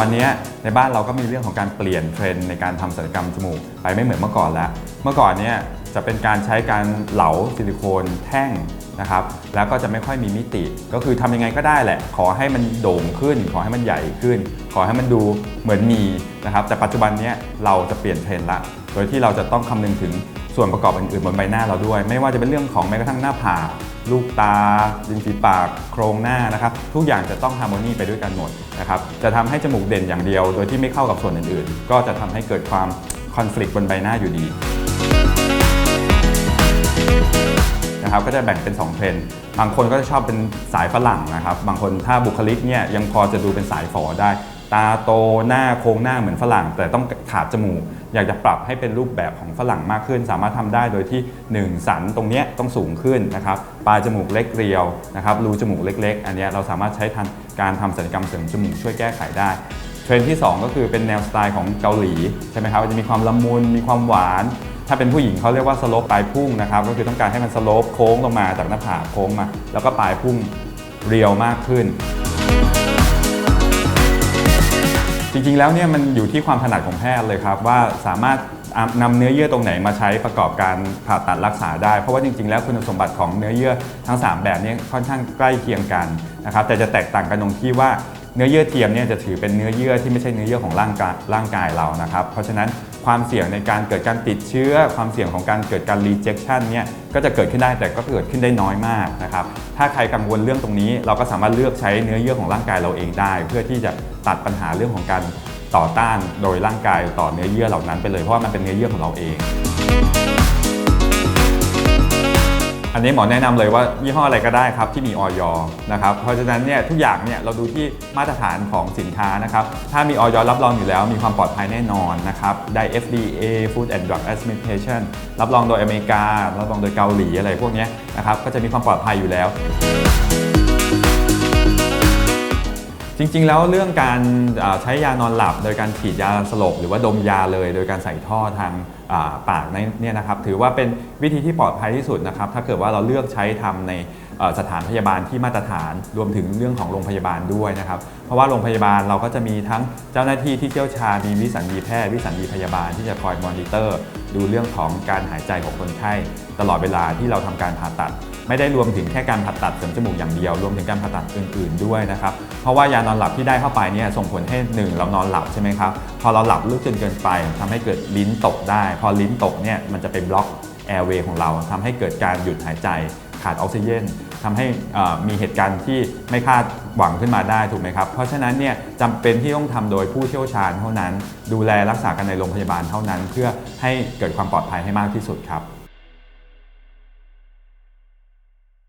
อนนี้ในบ้านเราก็มีเรื่องของการเปลี่ยนเทรนด์ในการทำศัลยกรรมจมูกไปไม่เหมือนเมื่อก่อนแล้ว เมื่อก่อนเนี่ยจะเป็นการใช้การเหลาซิลิโคนแท่งนะครับ แล้วก็จะไม่ค่อยมีมิติ ก็คือทำยังไงก็ได้แหละ ขอให้มันโด่งขึ้น ขอให้มันใหญ่ขึ้น ขอให้มันดูเหมือนมีนะครับ แต่ปัจจุบันนี้เราจะเปลี่ยนเทรนด์ละ โดยที่เราจะต้องคำนึงถึงส่วนประกอบอื่นๆบนใบหน้าเราด้วย ไม่ว่าจะเป็นเรื่องของแม้กระทั่งหน้าผาก ลูกตาริมฝีปากโครงหน้านะครับ ทุกอย่างจะต้องฮาร์โมนีไปด้วยกันหมดนะครับจะทำให้จมูกเด่นอย่างเดียว โดยที่ไม่เข้ากับส่วนอื่นๆ ก็จะทำให้เกิดความคอน FLICT บนใบหน้าอยู่ดีนะครับก็จะแบ่งเป็น 2 เทรนด์บางคนก็จะชอบเป็นสายฝรั่งนะครับ บางคนถ้าบุคลิกเนี่ยยังพอจะดูเป็นสายฝอได้ ตาโตหน้าโค้งหน้าเหมือนฝรั่ง แต่ต้องขาดจมูก อยากจะปรับให้เป็นรูปแบบของฝรั่งมากขึ้น สามารถทำได้โดยที่ 1 สันตรงนี้ต้องสูงขึ้นนะครับปลายจมูกเล็กเรียวนะครับรูจมูกเล็ก ๆ อันนี้เราสามารถใช้ทันการทำศัลยกรรมเสริมจมูกช่วยแก้ไขได้เทรนที่ 2 ก็คือเป็นแนวสไตล์ของเกาหลีใช่ไหมครับจะมีความละมุนมีความหวานถ้าเป็นผู้หญิงเขาเรียกว่าสโลปปลายพุ่งนะครับก็คือต้องการให้มันสโลปโค้งลงมาจากหน้าผากโค้งมา แล้วก็ปลายพุ่งเรียวมากขึ้น จริงๆ แล้วเนี่ยมันอยู่ที่ความถนัดของแพทย์เลยครับ ว่าสามารถนำเนื้อเยื่อตรงไหนมาใช้ประกอบการผ่าตัดรักษาได้ เพราะว่าจริงๆ แล้วคุณสมบัติของเนื้อเยื่อทั้ง 3 แบบนี้ค่อนข้างใกล้เคียงกันนะครับแต่จะแตกต่างกันตรงที่ว่าเนื้อเยื่อเทียมเนี่ยจะถือเป็นเนื้อเยื่อที่ไม่ใช่เนื้อเยื่อของร่างกายร่างกายเรานะครับ เพราะฉะนั้น ความเสี่ยงในการเกิดการติดเชื้อ ความเสี่ยงของการเกิดการ rejection เนี่ยก็จะเกิดขึ้นได้แต่ก็เกิดขึ้นได้น้อยมากนะครับถ้าใครกังวลเรื่องตรงนี้ เราก็สามารถเลือกใช้เนื้อเยื่อของร่างกายเราเองได้ เพื่อที่จะตัดปัญหาเรื่องของการต่อต้านโดยร่างกายต่อเนื้อเยื่อเหล่านั้นไปเลยเพราะว่ามันเป็นเนื้อเยื่อของเราเอง อันนี้หมอแนะนำเลยว่ายี่ห้ออะไรก็ได้ครับที่มีออยนะครับเพราะฉะนั้นเนี่ยทุกอย่างเนี่ยเราดูที่มาตรฐานของสินค้านะครับถ้ามีออยรับรองอยู่แล้วมีความปลอดภัยแน่นอนนะครับได้ FDA Food and Drug Administration รับรองโดยอเมริกา รับรองโดยเกาหลีอะไรพวกนี้นะครับก็จะมีความปลอดภัยอยู่แล้ว จริงๆ แล้วเรื่องการใช้ยานอนหลับ โดยการฉีดยาสลบ หรือว่าดมยาเลย โดยการใส่ท่อทางปากในเนี่ยนะครับ ถือว่าเป็นวิธีที่ปลอดภัยที่สุดนะครับ ถ้าเกิดว่าเราเลือกใช้ทำใน สถานพยาบาลที่มาตรฐานรวมถึงเรื่องของโรงพยาบาลด้วยนะครับ เพราะว่าโรงพยาบาลเราก็จะมีทั้งเจ้าหน้าที่ที่เชี่ยวชาญมีวิสัญญีแพทย์วิสัญญีพยาบาลที่จะคอยมอนิเตอร์ ดูเรื่องของการหายใจของคนไข้ตลอดเวลาที่เราทำการผ่าตัด ไม่ได้รวมถึงแค่การผ่าตัดเสริมจมูกอย่างเดียว รวมถึงการผ่าตัดอื่น ๆด้วยนะครับเพราะว่ายานอนหลับที่ได้เข้าไปเนี่ยส่งผลให้หนึ่งเรานอนหลับใช่ไหมครับพอเราหลับลึกจนเกินไปทำให้เกิดลิ้นตกได้ พอลิ้นตกเนี่ยมันจะไปบล็อกแอร์เวย์ของเราทำให้เกิดการหยุดหายใจขาดออกซิเจน ทำให้มีเหตุการณ์ที่ไม่คาดหวังขึ้นมาได้ถูกไหมครับ เพราะฉะนั้นเนี่ยจำเป็นที่ต้องทำโดยผู้เชี่ยวชาญเท่านั้น ดูแลรักษากันในโรงพยาบาลเท่านั้น เพื่อให้เกิดความปลอดภัยให้มากที่สุดครับ